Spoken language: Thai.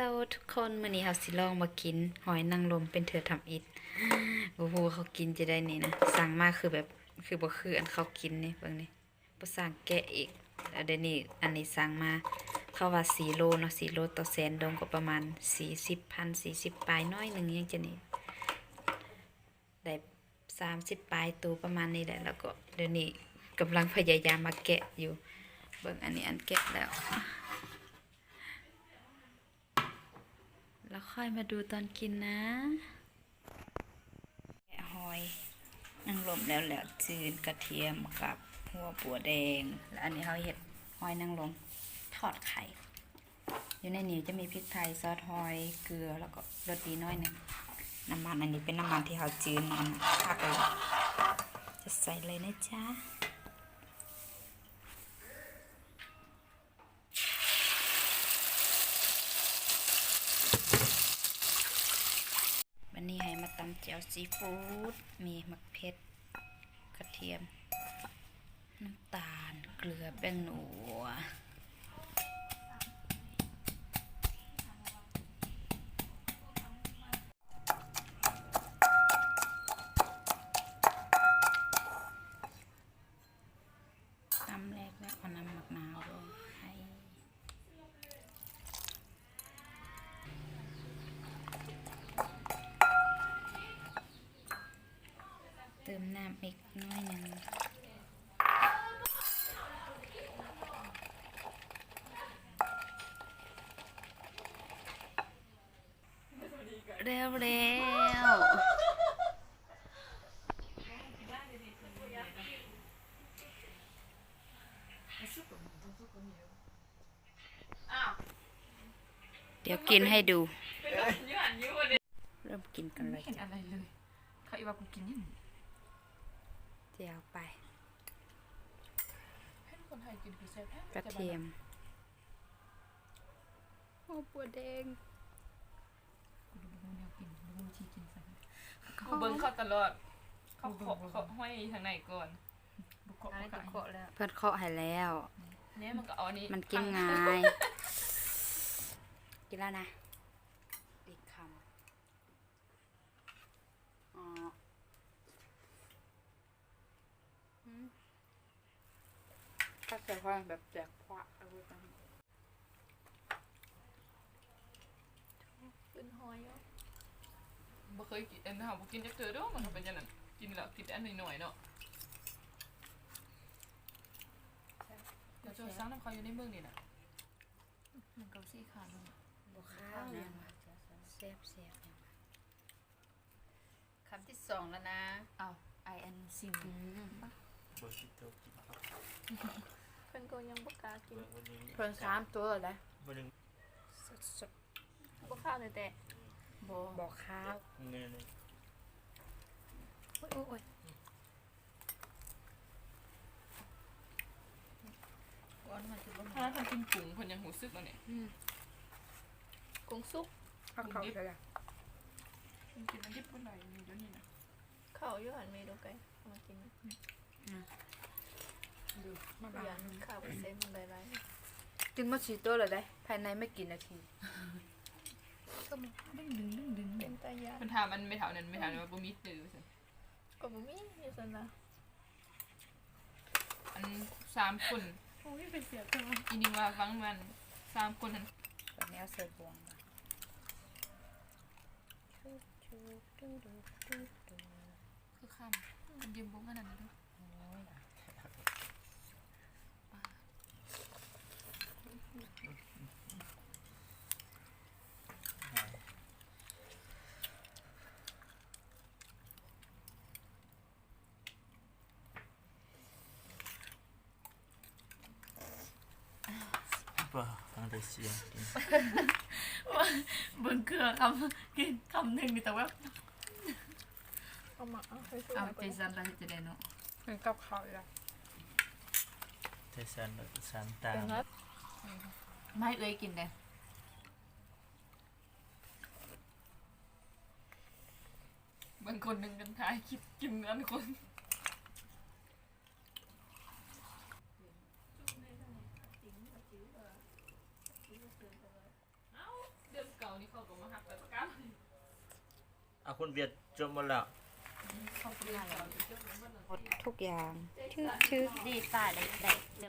ลทุกคนมื้อนี้เฮาสิลองมากิน หอยนางรมเป็นเถือทำอิฐโอ้โหเขากินจะได้นี่นะสั่งมาคือแบบคือบ่คืออันเขากินนี่เบิ่งนี่บ่สั่งแกะอีกแล้วเดี๋ยวนี้อันนี้สั่งมาเขาว่า4โลเนาะ4โลต่อแสนดงก็ประมาณ40,000 40ปลายน้อยหนึงยังจะนี่ได้30ปลายตัวประมาณนี้แหละแล้วก็เดี๋ยวนี้กำลังพยายามมาแกะอยู่เบิ่งอันนี้อันแกะแล้ว แล้วค่อยมาดูตอนกินนะแกะหอยนางรมแล้วแล้วจืนกระเทียมกับหัวปัวแดง แล้วอันนี้เขาเห็ดหอยนางรมทอดไข่ อยู่ในนี้จะมีพริกไทยซอสหอยเกลือแล้วก็รสดีน้อยหนึงน้ำมันอันนี้เป็นน้ำมันที่เขาจืนมันพักเลยจะใส่เลยนะจ๊ะ วันนี้ให้มาตำแจ่ว ซีฟู้ดมีมะเพ็ดกระเทียม น้ำตาลเกลือแป้งหนัว ติมน้ำอีกน้อยหนึ่งเร็วเร็วเดี๋ยวกินให้ดู เริ่มกินกันเลย เห็นอะไรเลย เขาอีว่ากูกินนี่ มูเดี๋ยวไปให้คนไทยกินคือแซ่บแท้กระเทียมโอ้ปัวแดงกูดูดูแนวกินดูวิธีกินสักกูเบิ้งเขาตลอด เขาเคาะเขาห้อยทางไหนก่อนบุกเคาะอันบุนี้กก็เคาะเคาะแล้วเพื่อนเคาะให้แล้วเนี่ยมันก็เอาอันนี้มันกินง่าย กินแล้วนะ อีกคำอ๋ออืม ถ้าเกิดว่าแบบแจกพระเอาไว้ตรงนี้เป็นหอยอะบ่เคยกินอันหาบ่กินจักเทื่อเด้อมันก็เป็นจังนั้นกินแล้วกินแต่อันหน่อยๆเนาะเดี๋ยวจะสร้างน้ำเขาอยู่ในเมืองนี่น่ะมันกาซี่ขาดลงบวข้าวเนี่ยเซฟเซฟเนี่ยคำที่สองแล้วนะอ้าว I N ซิงอืมบริโภคกิน เพิ่นก็ยังบ่กล้ากินวันนี้เพิ่นสามตัวเลยวันนึงสดสดบ่ข้าวเลยแต่บบอกข้าวเงินเลยโอ้ยโอ้ยโอ้ยก้อนมันจะบ่ถ้าทำกินกุ้งเพิ่นยังหูซึกแล้วเนี่ยอืมกุ้งสุกข้าวเขาเลยอะมันกินอันที่ปุ่นไหนมีเดี๋ยวนี้นะข้าวอยู่หันเมนูไก่เอามากิน ดูมาอบ้าย่างนข้าวกับเส้นมันหลายกินมาสี่ตัวเลยได้ ภายในไม่กี่นาทีก็มันดึงดึงดึงดึงๆเป็นตายาเพิ่นถามมันไม่ถามนั่นไม่ถามว่าบ่มีตื้อซั่นก็บ่มีอยู่ซั่นล่ะอันสามคนโอ้ยเป็นเสียตัวอีนี่ว่าฟังมันสามคนนั้นแบบนี้เอาใส่บวงมาคือข้ามมันยืมบุ้งขนาดนั้นด้วยป่ะฟังแต่ เสียงกินเบิ่งเกลือคำกินคำหนึ่งแต่ว่าเอามาเอาไปสู้เอาไปใจสั่นแล้วจะได้เนาะเป็นกับข้าวแล้วแต่สันสันตาเป็นมนัดไม่เอ้ยกินเลยบางคนหนึ่งกันท้ายคิดกินอันคนเดือน คุณเบียร์จบหมดแล้วหมดทุกอย่างชื่อชื่อดีตายเลยได้